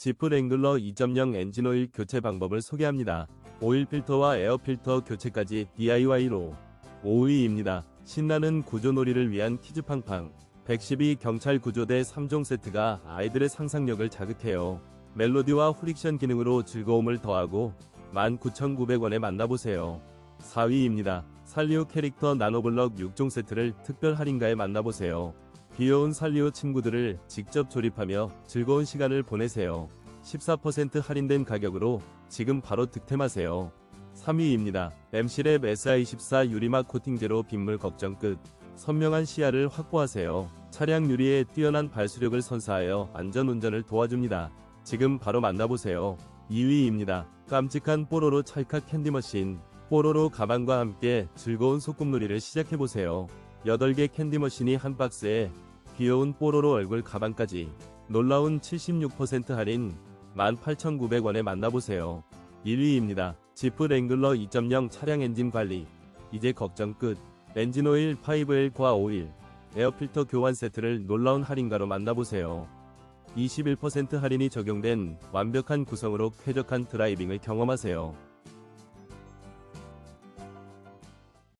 지프 랭글러 2.0 엔진오일 교체 방법을 소개합니다. 오일 필터와 에어 필터 교체까지 DIY로 5위입니다. 신나는 구조놀이를 위한 퀴즈팡팡 112 경찰 구조대 3종 세트가 아이들의 상상력을 자극해요. 멜로디와 후릭션 기능으로 즐거움을 더하고 19,900원에 만나보세요. 4위입니다. 살리오 캐릭터 나노블럭 6종 세트를 특별 할인가에 만나보세요. 귀여운 살리오 친구들을 직접 조립하며 즐거운 시간을 보내세요. 14% 할인된 가격으로 지금 바로 득템하세요. 3위입니다. 엠실랩 SI14 유리막 코팅제로 빗물 걱정 끝. 선명한 시야를 확보하세요. 차량 유리에 뛰어난 발수력을 선사하여 안전 운전을 도와줍니다. 지금 바로 만나보세요. 2위입니다. 깜찍한 뽀로로 찰칵 캔디 머신. 뽀로로 가방과 함께 즐거운 소꿉놀이를 시작해보세요. 8개 캔디 머신이 한 박스에 귀여운 뽀로로 얼굴 가방까지 놀라운 76% 할인 18,900원에 만나보세요. 1위입니다. 지프 랭글러 2.0 차량 엔진 관리. 이제 걱정 끝. 엔진 오일 5L과 오일, 에어필터 교환 세트를 놀라운 할인가로 만나보세요. 21% 할인이 적용된 완벽한 구성으로 쾌적한 드라이빙을 경험하세요.